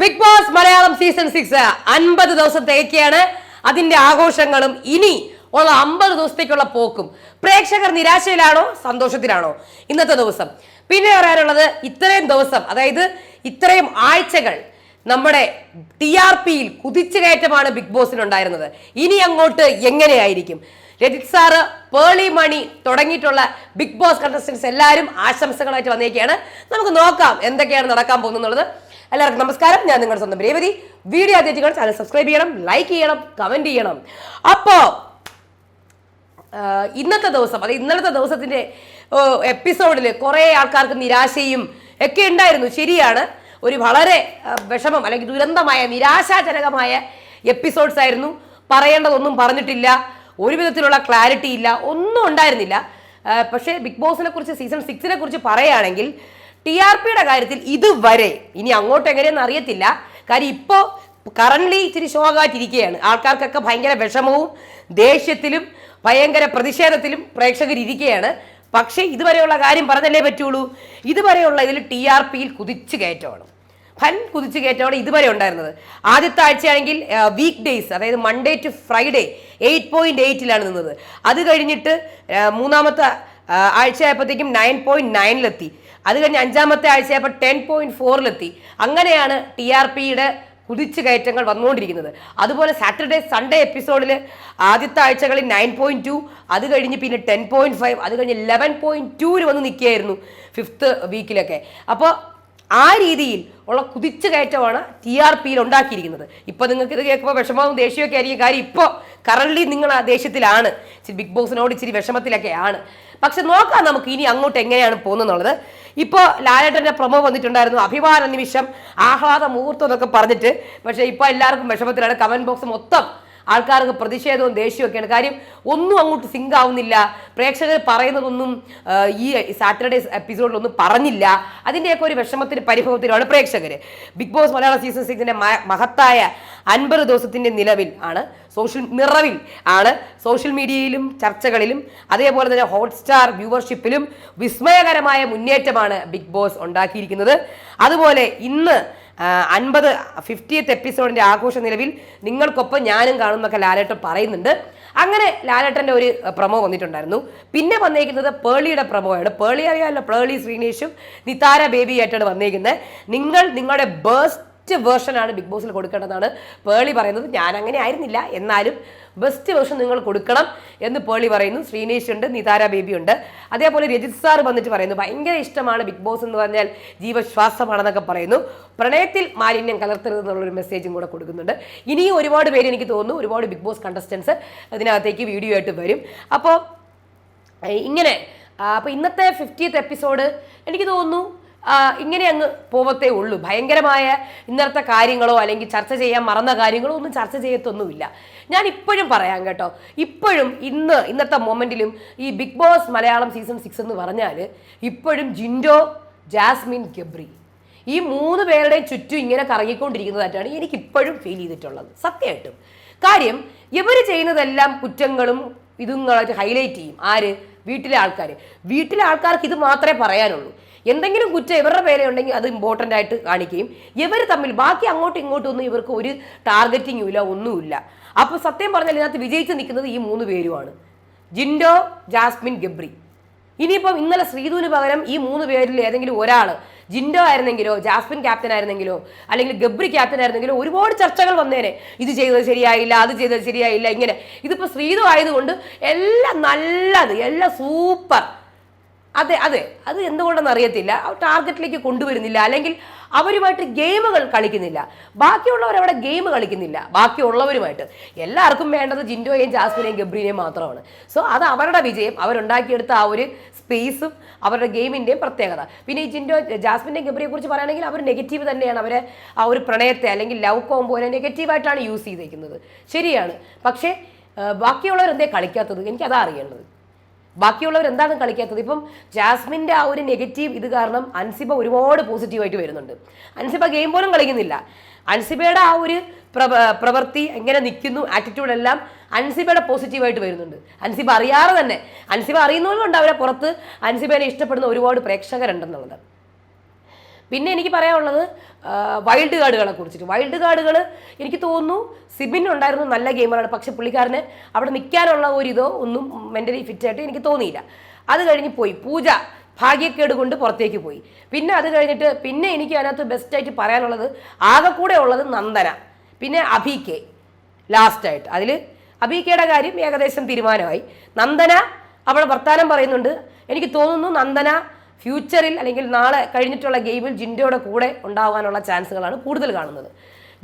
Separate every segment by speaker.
Speaker 1: Bigg Boss Malayalam season six അൻപത് ദിവസം തികയ്ക്കുകയാണ്. അതിന്റെ ആഘോഷങ്ങളും ഇനി ഉള്ള അമ്പത് ദിവസത്തേക്കുള്ള പോക്കും. പ്രേക്ഷകർ നിരാശയിലാണോ? സന്തോഷത്തിലാണോ? ഇന്നത്തെ ദിവസം. പിന്നെ പറയാനുള്ളത് ഇത്രയും ദിവസം അതായത് ഇത്രയും ആഴ്ചകൾ നമ്മുടെ ടി ആർ പിയിൽ കുതിച്ചു കയറ്റമാണ് ബിഗ് ബോസിനുണ്ടായിരുന്നത്. ഇനി അങ്ങോട്ട് എങ്ങനെയായിരിക്കും? രജിത് സാറ് പേളി മണി തുടങ്ങിയിട്ടുള്ള ബിഗ് ബോസ് കണ്ടസ്റ്റൻസ് എല്ലാവരും ആശംസകളായിട്ട് വന്നേക്കാണ്. നമുക്ക് നോക്കാം എന്തൊക്കെയാണ് നടക്കാൻ പോകുന്നത് എല്ലാവർക്കും നമസ്കാരം. ഞാൻ നിങ്ങളുടെ സ്വന്തം രേവതി. വീഡിയോ ആദ്യമായിട്ട് ചാനൽ സബ്സ്ക്രൈബ് ചെയ്യണം ലൈക്ക് ചെയ്യണം കമന്റ് ചെയ്യണം. അപ്പോ ഇന്നത്തെ ദിവസം അതായത് ഇന്നലത്തെ ദിവസത്തിന്റെ എപ്പിസോഡിൽ കുറേ ആൾക്കാർക്ക് നിരാശയും ഒക്കെ ഉണ്ടായിരുന്നു. ശരിയാണ്. ഒരു വളരെ വിഷമം അല്ലെങ്കിൽ ദുരന്തമായ നിരാശാജനകമായ എപ്പിസോഡ്സ് ആയിരുന്നു. പറയേണ്ടതൊന്നും പറഞ്ഞിട്ടില്ല. ഒരു വിധത്തിലുള്ള ക്ലാരിറ്റി ഇല്ല. ഒന്നും ഉണ്ടായിരുന്നില്ല. പക്ഷേ ബിഗ് ബോസിനെ കുറിച്ച് സീസൺ സിക്സിനെ കുറിച്ച് പറയുകയാണെങ്കിൽ ടി ആർ പിയുടെ കാര്യത്തിൽ ഇതുവരെ ഇനി അങ്ങോട്ട് എങ്ങനെയെന്ന് അറിയത്തില്ല. കാര്യം ഇപ്പോൾ കറണ്ട്ലി ഇച്ചിരി ശോകമായിട്ടിരിക്കുകയാണ് ആൾക്കാർക്കൊക്കെ ഭയങ്കര വിഷമവും ദേഷ്യത്തിലും ഭയങ്കര പ്രതിഷേധത്തിലും പ്രേക്ഷകർ ഇരിക്കുകയാണ്. പക്ഷേ ഇതുവരെയുള്ള കാര്യം പറഞ്ഞല്ലേ പറ്റുള്ളൂ? ഇതുവരെയുള്ള ഇതിൽ ടി ആർ പിയിൽ കുതിച്ചു കയറ്റമാണ്. ഫൻ കുതിച്ചു കയറ്റമാണ് ഇതുവരെ ഉണ്ടായിരുന്നത്. ആദ്യത്തെ ആഴ്ചയാണെങ്കിൽ വീക്ക് ഡേയ്സ് അതായത് Monday to Friday eight point എയ്റ്റിലാണ് നിന്നത്. അത് കഴിഞ്ഞിട്ട് മൂന്നാമത്തെ ആഴ്ച ആഴ്ചയായപ്പോഴത്തേക്കും നയൻ പോയിന്റ് നയനിലെത്തി അത് കഴിഞ്ഞ് അഞ്ചാമത്തെ ആഴ്ചയായപ്പോൾ ടെൻ പോയിന്റ് ഫോറിലെത്തി അങ്ങനെയാണ് ടി ആർ പിയുടെ കുതിച്ചു കയറ്റങ്ങൾ വന്നുകൊണ്ടിരിക്കുന്നത്. അതുപോലെ സാറ്റർഡേ സൺഡേ എപ്പിസോഡിൽ ആദ്യത്തെ ആഴ്ചകളിൽ നയൻ പോയിന്റ് ടു അത് കഴിഞ്ഞ് പിന്നെ ടെൻ പോയിന്റ് ഫൈവ് അത് കഴിഞ്ഞ് ലെവൻ പോയിന്റ് ടൂവിൽ വന്ന് നിൽക്കുകയായിരുന്നു ഫിഫ്ത്ത് വീക്കിലൊക്കെ അപ്പോൾ ആ രീതിയിൽ ഉള്ള കുതിച്ചു കയറ്റമാണ് ടി ആർ പിയിൽ ഉണ്ടാക്കിയിരിക്കുന്നത്. ഇപ്പോൾ നിങ്ങൾക്ക് ഇത് കേൾക്കുമ്പോൾ വിഷമവും ദേഷ്യമൊക്കെ ആയിരിക്കും. കാര്യം ഇപ്പോൾ കറണ്ട്ലി നിങ്ങൾ ആ ദേഷ്യത്തിലാണ്. ഇച്ചിരി ബിഗ് ബോസിനോട് ഇച്ചിരി വിഷമത്തിലൊക്കെ ആണ്. പക്ഷെ നോക്കാം നമുക്ക് ഇനി അങ്ങോട്ട് എങ്ങനെയാണ് പോകുന്നത് ഇപ്പോൾ ലാലേട്ടന്റെ പ്രൊമോ വന്നിട്ടുണ്ടായിരുന്നു. അഭിമാന നിമിഷം ആഹ്ലാദ മുഹൂർത്തം എന്നൊക്കെ പറഞ്ഞിട്ട്. പക്ഷേ ഇപ്പോൾ എല്ലാവർക്കും വിഷമത്തിലാണ്. കമന്റ് ബോക്സ് മൊത്തം ആൾക്കാർക്ക് പ്രതിഷേധവും ദേഷ്യവും ഒക്കെയാണ്. കാര്യം ഒന്നും അങ്ങോട്ട് സിങ്ക് ആവുന്നില്ല. പ്രേക്ഷകർ പറയുന്നതൊന്നും ഈ സാറ്റർഡേ എപ്പിസോഡിലൊന്നും പറഞ്ഞില്ല. അതിന്റെയൊക്കെ ഒരു വിഷമത്തിന് പരിഭവത്തിലാണ് പ്രേക്ഷകർ ബിഗ് ബോസ് മലയാള സീസൺ സിക്സിന്റെ മഹത്തായ അൻപത് ദിവസത്തിന്റെ നിലവിൽ ആണ്. സോഷ്യൽ നിറവിൽ ആണ്. സോഷ്യൽ മീഡിയയിലും ചർച്ചകളിലും അതേപോലെ തന്നെ ഹോട്ട്സ്റ്റാർ വ്യൂവർഷിപ്പിലും വിസ്മയകരമായ മുന്നേറ്റമാണ് ബിഗ് ബോസ് ഉണ്ടാക്കിയിരിക്കുന്നത്. അതുപോലെ ഇന്ന് അൻപത് ഫിഫ്റ്റിയത്ത് എപ്പിസോഡിന്റെ ആഘോഷ നിലവിൽ നിങ്ങൾക്കൊപ്പം ഞാനും കാണുന്നൊക്കെ ലാലേട്ടൻ പറയുന്നുണ്ട്. അങ്ങനെ ലാലേട്ടന്റെ ഒരു പ്രമോ വന്നിട്ടുണ്ടായിരുന്നു. പിന്നെ വന്നേക്കുന്നത് പേളിയുടെ പ്രമോയാണ് പേളി അറിയാമല്ലോ പേളി ശ്രീനേഷും നിതാര ബേബി ആയിട്ടാണ് വന്നേക്കുന്നത്. നിങ്ങൾ നിങ്ങളുടെ ബേസ്റ്റ് വേർഷനാണ് ബിഗ് ബോസിൽ കൊടുക്കേണ്ടതാണ്. പേളി പറയുന്നത് ഞാൻ അങ്ങനെ ആയിരുന്നില്ല. എന്നാലും ബെസ്റ്റ് വേർഷൻ നിങ്ങൾ കൊടുക്കണം എന്ന് പേളി പറയുന്നു. ശ്രീനേഷ് ഉണ്ട് നിതാര ബേബി ഉണ്ട്. അതേപോലെ രജിത് സാർ വന്നിട്ട് പറയുന്നു ഭയങ്കര ഇഷ്ടമാണ് ബിഗ് ബോസ് എന്ന് പറഞ്ഞാൽ ജീവശ്വാസമാണെന്നൊക്കെ പറയുന്നു. പ്രണയത്തിൽ മാലിന്യം കലർത്തരുത് എന്നുള്ളൊരു മെസ്സേജും കൂടെ കൊടുക്കുന്നുണ്ട്. ഇനിയും ഒരുപാട് പേര് എനിക്ക് തോന്നുന്നു ഒരുപാട് ബിഗ് ബോസ് കണ്ടസ്റ്റൻസ് ഇതിനകത്തേക്ക് വീഡിയോ ആയിട്ട് വരും. അപ്പോൾ ഇങ്ങനെ അപ്പോൾ ഇന്നത്തെ ഫിഫ്റ്റീത്ത് എപ്പിസോഡ് എനിക്ക് തോന്നുന്നു ഇങ്ങനെ അങ്ങ് പോവത്തേ ഉള്ളൂ. ഭയങ്കരമായ ഇന്നത്തെ കാര്യങ്ങളോ അല്ലെങ്കിൽ ചർച്ച ചെയ്യാൻ മറന്ന കാര്യങ്ങളോ ഒന്നും ചർച്ച ചെയ്യത്തൊന്നുമില്ല. ഞാൻ ഇപ്പോഴും പറയാം കേട്ടോ. ഇപ്പോഴും ഇന്ന് ഇന്നത്തെ മൊമെന്റിലും ഈ Bigg Boss Malayalam season six എന്ന് പറഞ്ഞാൽ ഇപ്പോഴും ജിൻഡോ ജാസ്മിൻ ഗബ്രി. ഈ മൂന്ന് പേരുടെയും ചുറ്റും ഇങ്ങനെ കറങ്ങിക്കൊണ്ടിരിക്കുന്നതായിട്ടാണ് എനിക്ക് ഇപ്പോഴും ഫീൽ ചെയ്തിട്ടുള്ളത്. സത്യമായിട്ടും. കാര്യം ഇവർ ചെയ്യുന്നതെല്ലാം കുറ്റങ്ങളും ഇതുങ്ങളായിട്ട് ഹൈലൈറ്റ് ചെയ്യും. ആര്? വീട്ടിലെ ആൾക്കാർ വീട്ടിലെ ആൾക്കാർക്ക് ഇത് മാത്രമേ പറയാനുള്ളൂ. എന്തെങ്കിലും കുറ്റം ഇവരുടെ പേരെ ഉണ്ടെങ്കിൽ അത് ഇമ്പോർട്ടന്റ് ആയിട്ട് കാണിക്കുകയും ഇവർ തമ്മിൽ ബാക്കി അങ്ങോട്ടും ഇങ്ങോട്ടും ഒന്നും ഇവർക്ക് ഒരു ടാർഗറ്റിങ്ങും ഇല്ല ഒന്നുമില്ല അപ്പോൾ സത്യം പറഞ്ഞാൽ ഇതിനകത്ത് വിജയിച്ച് നിൽക്കുന്നത് ഈ മൂന്ന് പേരുമാണ്. ജിൻഡോ ജാസ്മിൻ ഗബ്രി. ഇനിയിപ്പം ഇന്നലെ ശ്രീധുവിന് പകരം ഈ മൂന്ന് പേരിൽ ഏതെങ്കിലും ഒരാൾ ജിൻഡോ ആയിരുന്നെങ്കിലോ ജാസ്മിൻ ക്യാപ്റ്റൻ ആയിരുന്നെങ്കിലോ അല്ലെങ്കിൽ ഗബ്രി ക്യാപ്റ്റൻ ആയിരുന്നെങ്കിലോ ഒരുപാട് ചർച്ചകൾ വന്നേനെ. ഇത് ചെയ്തത് ശരിയായില്ല അത് ചെയ്തത് ശരിയായില്ല ഇങ്ങനെ. ഇതിപ്പോൾ ശ്രീധു ആയതുകൊണ്ട് എല്ലാം നല്ലത് എല്ലാം സൂപ്പർ അതെ അതെ. അത് എന്തുകൊണ്ടെന്ന് അറിയത്തില്ല. ടാർഗറ്റിലേക്ക് കൊണ്ടുവരുന്നില്ല. അല്ലെങ്കിൽ അവരുമായിട്ട് ഗെയിമുകൾ കളിക്കുന്നില്ല. ബാക്കിയുള്ളവർ അവിടെ ഗെയിം കളിക്കുന്നില്ല. ബാക്കിയുള്ളവരുമായിട്ട്. എല്ലാവർക്കും വേണ്ടത് ജിൻഡോയെയും ജാസ്മിനെയും ഗബ്രീനെയും മാത്രമാണ്. സോ അത് അവരുടെ വിജയം. അവരുണ്ടാക്കിയെടുത്ത ആ ഒരു സ്പേസും അവരുടെ ഗെയിമിന്റെയും പ്രത്യേകത. പിന്നെ ഈ ജിൻഡോ ജാസ്മിന്റെയും ഗബ്രിയെ കുറിച്ച് പറയുകയാണെങ്കിൽ അവർ നെഗറ്റീവ് തന്നെയാണ്. അവരെ ആ ഒരു പ്രണയത്തെ അല്ലെങ്കിൽ ലവ് കോമ്പോനെ നെഗറ്റീവായിട്ടാണ് യൂസ് ചെയ്തേക്കുന്നത്. ശരിയാണ്. പക്ഷേ ബാക്കിയുള്ളവരെന്തേ കളിക്കാത്തത്? എനിക്കതാ അറിയേണ്ടത്. ബാക്കിയുള്ളവർ എന്താണ് കളിക്കാത്തത്? ഇപ്പം ജാസ്മിന്റെ ആ ഒരു നെഗറ്റീവ് ഇത് കാരണം അൻസിബ ഒരുപാട് പോസിറ്റീവായിട്ട് വരുന്നുണ്ട്. അൻസിബ ഗെയിം പോലും കളിക്കുന്നില്ല. അൻസിബയുടെ ആ ഒരു പ്രവൃത്തി എങ്ങനെ നിൽക്കുന്നു ആറ്റിറ്റ്യൂഡ് എല്ലാം അൻസിബയുടെ പോസിറ്റീവായിട്ട് വരുന്നുണ്ട്. അൻസിബ അറിയാതെ തന്നെ. അൻസിബ അറിയുന്നതുകൊണ്ട് അവരെ പുറത്ത് അൻസിബേനെ ഇഷ്ടപ്പെടുന്ന ഒരുപാട് പ്രേക്ഷകരുണ്ടെന്നുള്ളത്. പിന്നെ എനിക്ക് പറയാനുള്ളത് വൈൽഡ് കാർഡുകളെ കുറിച്ചിട്ട്. വൈൽഡ് കാർഡുകൾ എനിക്ക് തോന്നുന്നു സിബിൻ ഉണ്ടായിരുന്നു നല്ല ഗെയിമറാണ് പക്ഷെ പുള്ളിക്കാരന് അവിടെ നിൽക്കാനുള്ള ഒരിതോ ഒന്നും മെന്റലി ഫിറ്റായിട്ട് എനിക്ക് തോന്നിയില്ല. അത് കഴിഞ്ഞ് പോയി. പൂജ ഭാഗ്യക്കേട് കൊണ്ട് പുറത്തേക്ക് പോയി. പിന്നെ അത് കഴിഞ്ഞിട്ട് പിന്നെ എനിക്ക് അതിനകത്ത് ബെസ്റ്റായിട്ട് പറയാനുള്ളത് ആകെ കൂടെ ഉള്ളത് നന്ദന. പിന്നെ അഭി കെ ലാസ്റ്റായിട്ട് അതിൽ അഭി കെയുടെ കാര്യം ഏകദേശം തീരുമാനമായി. നന്ദന അവളെ വർത്താനം പറയുന്നുണ്ട്. എനിക്ക് തോന്നുന്നു നന്ദന ഫ്യൂച്ചറിൽ അല്ലെങ്കിൽ നാളെ കഴിഞ്ഞിട്ടുള്ള ഗെയിമിൽ ജിൻഡോയുടെ കൂടെ ഉണ്ടാകാനുള്ള ചാൻസുകളാണ് കൂടുതൽ കാണുന്നത്.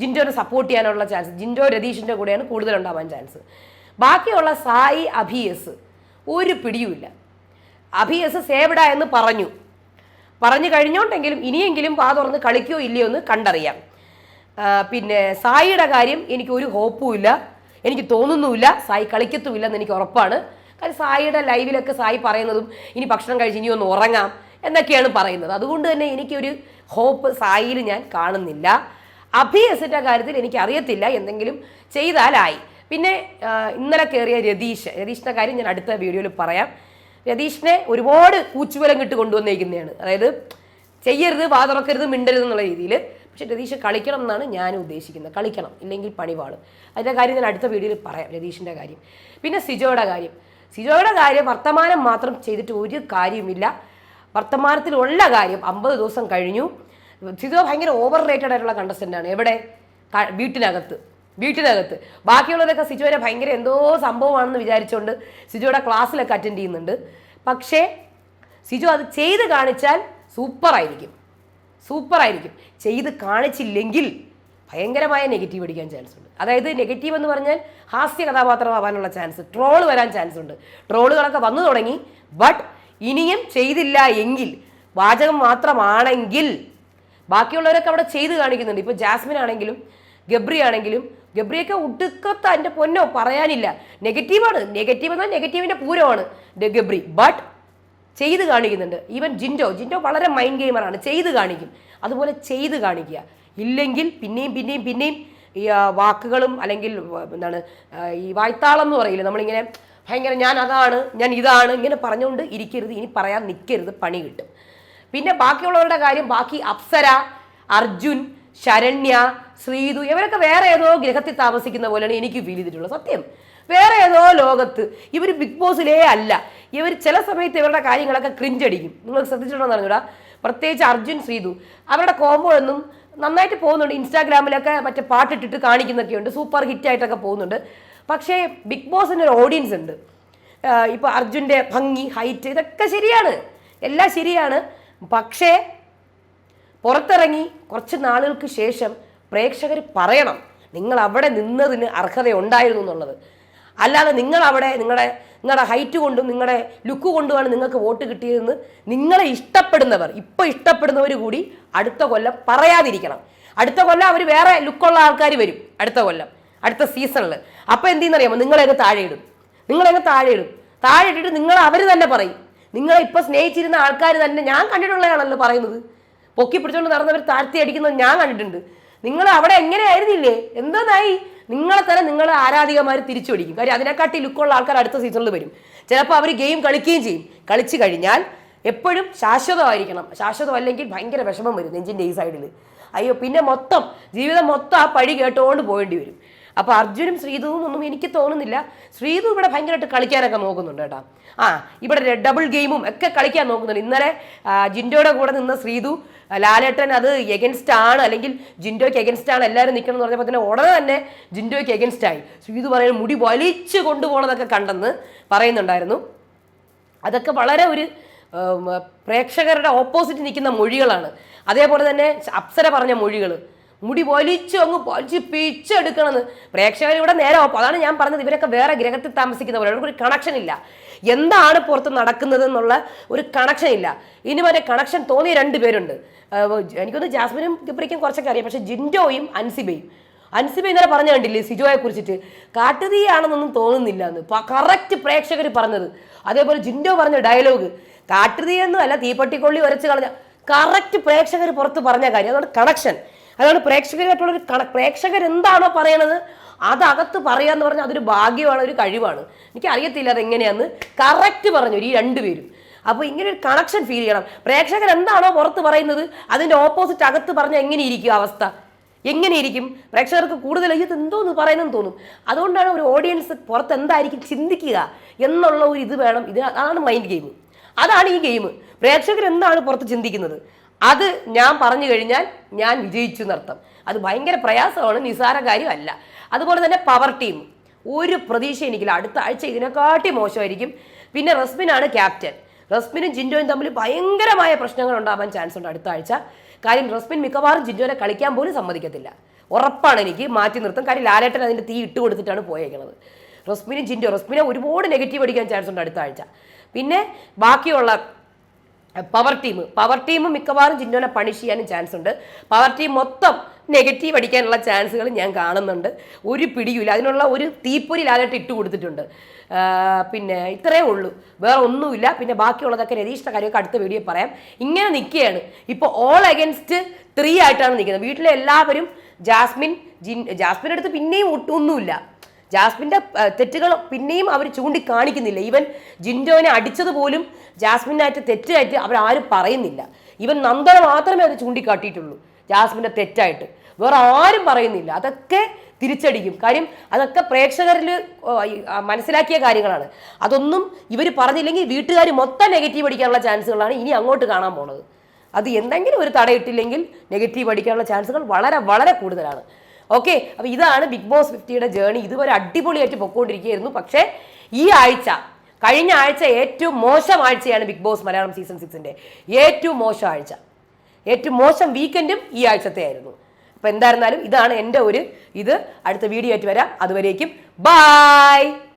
Speaker 1: ജിൻഡോനെ സപ്പോർട്ട് ചെയ്യാനുള്ള ചാൻസ് ജിൻഡോ രതീഷിന്റെ കൂടെയാണ് കൂടുതൽ ഉണ്ടാവാൻ ചാൻസ്. ബാക്കിയുള്ള സായി അഭിയസ് ഒരു പിടിയുമില്ല അഭിയസ് സേവ്ഡ എന്ന് പറഞ്ഞു. പറഞ്ഞു കഴിഞ്ഞോണ്ടെങ്കിലും ഇനിയെങ്കിലും വാ തുറന്ന് കളിക്കോ ഇല്ലയോ എന്ന് കണ്ടറിയാം. പിന്നെ സായിയുടെ കാര്യം എനിക്ക് ഒരു ഹോപ്പും ഇല്ല. എനിക്ക് തോന്നുന്നുമില്ല സായി കളിക്കത്തുമില്ലെന്ന് എനിക്ക് ഉറപ്പാണ്. കാര്യം സായിയുടെ ലൈവിലൊക്കെ സായി പറയുന്നതും ഇനി ഭക്ഷണം കഴിച്ച് ഇനി ഒന്ന് ഉറങ്ങാം. എന്നൊക്കെയാണ് പറയുന്നത്. അതുകൊണ്ട് തന്നെ എനിക്കൊരു ഹോപ്പ് സായിൽ ഞാൻ കാണുന്നില്ല. അഭിയസിന്റെ കാര്യത്തിൽ എനിക്ക് അറിയത്തില്ല എന്തെങ്കിലും ചെയ്താലായി. പിന്നെ ഇന്നലെ കയറിയ രതീഷ്. രതീഷിന്റെ കാര്യം ഞാൻ അടുത്ത വീഡിയോയിൽ പറയാം. രതീഷിനെ ഒരുപാട് കൂച്ചുവലം കിട്ട് കൊണ്ടുവന്നേക്കുന്നതാണ്. അതായത് ചെയ്യരുത് വാതുറക്കരുത് മിണ്ടരുത് എന്നുള്ള രീതിയിൽ. പക്ഷെ രതീഷ് കളിക്കണം എന്നാണ് ഞാൻ ഉദ്ദേശിക്കുന്നത്. കളിക്കണം ഇല്ലെങ്കിൽ പണിപാട് പാടും അതിന്റെ കാര്യം ഞാൻ അടുത്ത വീഡിയോയിൽ പറയാം രതീഷിന്റെ കാര്യം. പിന്നെ സിജോയുടെ കാര്യം. സിജോയുടെ കാര്യം വർത്തമാനം മാത്രം ചെയ്തിട്ട് ഒരു കാര്യവുമില്ല. വർത്തമാനത്തിലുള്ള കാര്യം അമ്പത് ദിവസം കഴിഞ്ഞു. സിതോ ഭയങ്കര ഓവർ റേറ്റഡ് ആയിട്ടുള്ള കണ്ടസ്റ്റന്റാണ് എവിടെ? വീട്ടിനകത്ത്. വീട്ടിനകത്ത്. ബാക്കിയുള്ളവരൊക്കെ സിജുവിനെ ഭയങ്കര എന്തോ സംഭവമാണെന്ന് വിചാരിച്ചുകൊണ്ട് സിജുയുടെ ക്ലാസ്സിലൊക്കെ അറ്റൻഡ് ചെയ്യുന്നുണ്ട്. പക്ഷേ സിജു അത് ചെയ്ത് കാണിച്ചാൽ സൂപ്പറായിരിക്കും. സൂപ്പറായിരിക്കും. ചെയ്ത് കാണിച്ചില്ലെങ്കിൽ ഭയങ്കരമായ നെഗറ്റീവ് അടിക്കാൻ ചാൻസ് ഉണ്ട്. അതായത് നെഗറ്റീവ് എന്ന് പറഞ്ഞാൽ ഹാസ്യ കഥാപാത്രമാവാനുള്ള ചാൻസ് ട്രോൾ വരാൻ ചാൻസ് ഉണ്ട്. ട്രോളുകളൊക്കെ വന്നു തുടങ്ങി ബട്ട് ഇനിയും ചെയ്തില്ല എങ്കിൽ വാചകം മാത്രമാണെങ്കിൽ. ബാക്കിയുള്ളവരൊക്കെ അവിടെ ചെയ്ത് കാണിക്കുന്നുണ്ട്. ഇപ്പോൾ ജാസ്മിൻ ആണെങ്കിലും ഗബ്രി ആണെങ്കിലും ഗബ്രിയൊക്കെ ഒടുക്കത്ത എന്റെ പൊന്നോ പറയാനില്ല. നെഗറ്റീവാണ് നെഗറ്റീവ് എന്നാൽ നെഗറ്റീവിന്റെ പൂരമാണ്. ഗബ്രി. ബട്ട് ചെയ്ത് കാണിക്കുന്നുണ്ട്. ഈവൻ ജിൻഡോ. ജിൻഡോ വളരെ മൈൻഡ് ഗെയിമറാണ് ചെയ്ത് കാണിക്കും. അതുപോലെ ചെയ്ത് കാണിക്കുക. ഇല്ലെങ്കിൽ പിന്നെയും പിന്നെയും പിന്നെയും ഈ വാക്കുകളും അല്ലെങ്കിൽ എന്താണ് ഈ വായ്ത്താളം എന്ന് പറയില്ല? നമ്മളിങ്ങനെ ഭയങ്കര ഞാൻ അതാണ് ഞാൻ ഇതാണ് ഇങ്ങനെ പറഞ്ഞുകൊണ്ട് ഇരിക്കരുത് ഇനി പറയാൻ നിൽക്കരുത് പണി കിട്ടും. പിന്നെ ബാക്കിയുള്ളവരുടെ കാര്യം ബാക്കി അപ്സര അർജുൻ ശരണ്യ ശ്രീതു ഇവരൊക്കെ വേറെ ഏതോ ഗ്രഹത്തിൽ താമസിക്കുന്ന പോലെയാണ് എനിക്ക് ഫീൽ ചെയ്തിട്ടുള്ളത്. സത്യം. വേറെ ഏതോ ലോകത്ത് ഇവർ ബിഗ് ബോസിലേ അല്ല. ഇവർ ചില സമയത്ത് ഇവരുടെ കാര്യങ്ങളൊക്കെ ക്രിഞ്ചടിക്കും നിങ്ങൾ ശ്രദ്ധിച്ചിട്ടുണ്ടോ എന്ന് അറിഞ്ഞൂടാ? പ്രത്യേകിച്ച് അർജുൻ ശ്രീതു. അവരുടെ കോമ്പോ എന്നും നന്നായിട്ട് പോകുന്നുണ്ട്. ഇൻസ്റ്റാഗ്രാമിലൊക്കെ മറ്റേ പാട്ടിട്ടിട്ട് കാണിക്കുന്നൊക്കെയുണ്ട്. സൂപ്പർ ഹിറ്റായിട്ടൊക്കെ പോകുന്നുണ്ട്. പക്ഷേ ബിഗ് ബോസിന് ഒരു ഓഡിയൻസ് ഉണ്ട്. ഇപ്പോൾ ഇപ്പൊ അർജുന്റെ ഭംഗി ഹൈറ്റ് ഇതൊക്കെ ശരിയാണ്. എല്ലാം ശരിയാണ്. പക്ഷേ പുറത്തിറങ്ങി കുറച്ച് നാളുകൾക്ക് ശേഷം പ്രേക്ഷകർ പറയണം നിങ്ങൾ അവിടെ നിന്നതിന് അർഹത ഉണ്ടായിരുന്നു എന്നുള്ളത്. അല്ലാതെ നിങ്ങൾ അവിടെ നിങ്ങളുടെ നിങ്ങളുടെ ഹൈറ്റ് കൊണ്ടും നിങ്ങളുടെ ലുക്ക് കൊണ്ടുമാണ് നിങ്ങൾക്ക് വോട്ട് കിട്ടിയതെന്ന് നിങ്ങളെ ഇഷ്ടപ്പെടുന്നവർ ഇപ്പോൾ ഇഷ്ടപ്പെടുന്നവർ കൂടി അടുത്ത കൊല്ലം പറയാതിരിക്കണം. അടുത്ത കൊല്ലം അവർ വേറെ ലുക്കുള്ള ആൾക്കാർ വരും അടുത്ത കൊല്ലം. അടുത്ത സീസണിൽ അപ്പോൾ എന്ത് ചെയ്യുന്നറിയാമോ നിങ്ങളെയൊക്കെ താഴെ ഇടും. നിങ്ങളെയൊക്കെ താഴെ ഇടും. താഴെ ഇട്ടിട്ട് നിങ്ങൾ അവർ തന്നെ പറയും. നിങ്ങളെ ഇപ്പോൾ സ്നേഹിച്ചിരുന്ന ആൾക്കാർ തന്നെ ഞാൻ കണ്ടിട്ടുള്ളതാണല്ലോ പറയുന്നത്. പൊക്കി പിടിച്ചുകൊണ്ട് നടന്നവർ താഴ്ത്തി അടിക്കുന്നത് ഞാൻ കണ്ടിട്ടുണ്ട്. നിങ്ങൾ അവിടെ എങ്ങനെയായിരുന്നില്ലേ എന്തായി നിങ്ങളെ തന്നെ നിങ്ങളെ ആരാധികമാർ തിരിച്ചു പിടിക്കും. കാര്യം അതിനെക്കാട്ടി ലുക്കുള്ള ആൾക്കാർ അടുത്ത സീസണിൽ വരും. ചിലപ്പോൾ അവർ ഗെയിം കളിക്കുകയും ചെയ്യും. കളിച്ചു കഴിഞ്ഞാൽ എപ്പോഴും ശാശ്വതമായിരിക്കണം. ശാശ്വതം അല്ലെങ്കിൽ ഭയങ്കര വിഷമം വരും നെഞ്ചിന്റെ ഈ സൈഡിൽ അയ്യോ പിന്നെ മൊത്തം ജീവിതം മൊത്തം ആ പഴി കേട്ടുകൊണ്ട് പോകേണ്ടി വരും. അപ്പോൾ അർജുനും ശ്രീധുവും ഒന്നും എനിക്ക് തോന്നുന്നില്ല. ശ്രീധു ഇവിടെ ഭയങ്കരമായിട്ട് കളിക്കാനൊക്കെ നോക്കുന്നുണ്ട് കേട്ടോ. ആ ഇവിടെ ഡബിൾ ഗെയിമും ഒക്കെ കളിക്കാൻ നോക്കുന്നുണ്ട്. ഇന്നലെ ജിൻഡോയുടെ കൂടെ നിന്ന ശ്രീധു ലാലേട്ടൻ അത് എഗൻസ്റ്റ് ആണ്. അല്ലെങ്കിൽ ജിൻഡോയ്ക്ക് എഗൻസ്റ്റ് ആണ് എല്ലാവരും നിൽക്കണം എന്ന് പറഞ്ഞപ്പോൾ തന്നെ ഉടനെ തന്നെ ജിൻഡോയ്ക്ക് എഗൻസ്റ്റ് ആയി. ശ്രീധു പറയുന്നത് മുടി വലിച്ചു കൊണ്ടുപോകണതൊക്കെ കണ്ടെന്ന് പറയുന്നുണ്ടായിരുന്നു. അതൊക്കെ വളരെ ഒരു പ്രേക്ഷകരുടെ ഓപ്പോസിറ്റ് നിൽക്കുന്ന മൊഴികളാണ്. അതേപോലെ തന്നെ അപ്സര പറഞ്ഞ മൊഴികൾ മുടി വലിച്ചു അങ്ങ് വലിച്ച് പിച്ചെടുക്കണമെന്ന്. പ്രേക്ഷകർ ഇവിടെ നേരെ ഓപ്പോ അതാണ് ഞാൻ പറഞ്ഞത്. ഇവരൊക്കെ വേറെ ഗ്രഹത്തിൽ താമസിക്കുന്നവരാണ് അവർക്ക് ഒരു കണക്ഷൻ ഇല്ല. എന്താണ് പുറത്ത് നടക്കുന്നത് എന്നുള്ള ഒരു കണക്ഷൻ ഇല്ല. ഇനി വരെ കണക്ഷൻ തോന്നിയ രണ്ട് പേരുണ്ട്. എനിക്കൊന്ന് ജാസ്മിനും ഗബ്രിക്കും കുറച്ചൊക്കെ അറിയാം. പക്ഷേ ജിൻഡോയും അൻസിബയും. അൻസിബ ഇന്നലെ പറഞ്ഞു കണ്ടില്ലേ സിജോയെ കുറിച്ചിട്ട്? കാട്ടുതീയാണെന്നൊന്നും തോന്നുന്നില്ല എന്ന്. കറക്റ്റ് പ്രേക്ഷകർ പറഞ്ഞത്. അതേപോലെ ജിൻഡോ പറഞ്ഞ ഡയലോഗ് കാട്ടുതീയൊന്നും അല്ല തീപ്പട്ടിക്കൊള്ളി ഉരച്ച് കളഞ്ഞ കറക്റ്റ് പ്രേക്ഷകർ പുറത്ത് പറഞ്ഞ കാര്യം. അതുകൊണ്ട് കണക്ഷൻ അതാണ് പ്രേക്ഷകരായിട്ടുള്ളൊരു കണ പ്രേക്ഷകർ എന്താണോ പറയണത് അതകത്ത് പറയാന്ന് പറഞ്ഞാൽ അതൊരു ഭാഗ്യമാണ് ഒരു കഴിവാണ്. എനിക്ക് അറിയത്തില്ല അതെങ്ങനെയാന്ന്. കറക്റ്റ് പറഞ്ഞു ഈ രണ്ടുപേരും അപ്പോൾ ഇങ്ങനെ ഒരു കണക്ഷൻ ഫീൽ ചെയ്യണം. പ്രേക്ഷകർ എന്താണോ പുറത്ത് പറയുന്നത് അതിന്റെ ഓപ്പോസിറ്റ് അകത്ത് പറഞ്ഞാൽ എങ്ങനെ ഇരിക്കും അവസ്ഥ? എങ്ങനെ ഇരിക്കും പ്രേക്ഷകർക്ക് കൂടുതൽ ഇത് എന്തോന്ന് പറയുന്നെന്ന് തോന്നും. അതുകൊണ്ടാണ് ഒരു ഓഡിയൻസ് പുറത്ത് എന്തായിരിക്കും ചിന്തിക്കുക എന്നുള്ള ഒരു ഇത് വേണം. ഇത് അതാണ് മൈൻഡ് ഗെയിം അതാണ് ഈ ഗെയിം പ്രേക്ഷകർ എന്താണ് പുറത്ത് ചിന്തിക്കുന്നത്? അത് ഞാൻ പറഞ്ഞു കഴിഞ്ഞാൽ ഞാൻ വിജയിച്ചു എന്നർത്ഥം. അത് ഭയങ്കര പ്രയാസമാണ് നിസാര കാര്യമല്ല. അതുപോലെ തന്നെ പവർ ടീം ഒരു പ്രതീക്ഷ എനിക്കില്ല. അടുത്ത ആഴ്ച ഇതിനെക്കാട്ടി മോശമായിരിക്കും. പിന്നെ റസ്മിനാണ് ക്യാപ്റ്റൻ റസ്മിനും ജിൻഡോയും തമ്മിൽ ഭയങ്കരമായ പ്രശ്നങ്ങൾ ഉണ്ടാവാൻ ചാൻസ് ഉണ്ട് അടുത്ത ആഴ്ച. കാര്യം റസ്മിൻ മിക്കവാറും ജിൻഡോനെ കളിക്കാൻ പോലും സമ്മതിക്കത്തില്ല. ഉറപ്പാണ് എനിക്ക് മാറ്റി നിർത്തും. കാര്യം ലാലേട്ടൻ അതിന്റെ തീ ഇട്ട് കൊടുത്തിട്ടാണ് പോയേക്കുന്നത് റസ്മിനും ജിൻഡോ റസ്മിനെ ഒരുപാട് നെഗറ്റീവ് അടിക്കാൻ ചാൻസ് ഉണ്ട് അടുത്ത ആഴ്ച. പിന്നെ ബാക്കിയുള്ള പവർ ടീം പവർ ടീം മിക്കവാറും ജിന്നോനെ പണിഷ് ചെയ്യാനും ചാൻസ് ഉണ്ട്. പവർ ടീം മൊത്തം നെഗറ്റീവ് അടിക്കാനുള്ള ചാൻസുകൾ ഞാൻ കാണുന്നുണ്ട്. ഒരു പിടിയില്ല അതിനുള്ള ഒരു തീപ്പൊരി ലാലായിട്ട് ഇട്ട് കൊടുത്തിട്ടുണ്ട്. പിന്നെ ഇത്രയേ ഉള്ളൂ. വേറെ ഒന്നുമില്ല. പിന്നെ ബാക്കിയുള്ളതൊക്കെ രതീഷിന്റെ കാര്യമൊക്കെ അടുത്ത വീഡിയോ പറയാം. ഇങ്ങനെ നിൽക്കുകയാണ്. ഇപ്പോൾ ഓൾ അഗൻസ്റ്റ് ത്രീ ആയിട്ടാണ് നിൽക്കുന്നത്. വീട്ടിലെ എല്ലാവരും ജാസ്മിൻ ജിൻ ജാസ്മിൻ അടുത്ത് പിന്നെയും ഒട്ടൊന്നുമില്ല ജാസ്മിന്റെ അഹ്, തെറ്റുകൾ പിന്നെയും അവർ ചൂണ്ടിക്കാണിക്കുന്നില്ല. ഈവൻ ജിൻഡോനെ അടിച്ചതുപോലും ജാസ്മിനായിട്ട് തെറ്റായിട്ട് അവരാരും പറയുന്നില്ല. ഇവൻ നന്ദന മാത്രമേ അത് ചൂണ്ടിക്കാട്ടിയിട്ടുള്ളൂ ജാസ്മിന്റെ തെറ്റായിട്ട്. വേറെ ആരും പറയുന്നില്ല. അതൊക്കെ തിരിച്ചടിക്കും. കാര്യം അതൊക്കെ പ്രേക്ഷകരിൽ മനസ്സിലാക്കിയ കാര്യങ്ങളാണ്. അതൊന്നും ഇവർ പറഞ്ഞില്ലെങ്കിൽ വീട്ടുകാർ മൊത്തം നെഗറ്റീവ് അടിക്കാനുള്ള ചാൻസുകളാണ് ഇനി അങ്ങോട്ട് കാണാൻ പോണത്. അത് എന്തെങ്കിലും ഒരു തടയിട്ടില്ലെങ്കിൽ നെഗറ്റീവ് അടിക്കാനുള്ള ചാൻസുകൾ വളരെ വളരെ കൂടുതലാണ്. ഓക്കെ അപ്പോൾ ഇതാണ് ബിഗ് ബോസ് ഫിഫ്റ്റിയുടെ ജേണി ഇതുവരെ അടിപൊളിയായിട്ട് പൊക്കോണ്ടിരിക്കുകയായിരുന്നു. പക്ഷേ ഈ ആഴ്ച കഴിഞ്ഞ ആഴ്ച ഏറ്റവും മോശം ആഴ്ചയാണ് ബിഗ് ബോസ് മലയാളം സീസൺ സിക്സിന്റെ ഏറ്റവും മോശം ആഴ്ച. ഏറ്റവും മോശം വീക്കെൻഡും ഈ ആഴ്ചത്തെ ആയിരുന്നു. അപ്പോൾ എന്തായിരുന്നാലും ഇതാണ് എന്റെ ഒരു ഇത്. അടുത്ത വീഡിയോ ആയിട്ട് വരാം. അതുവരേക്കും ബായ്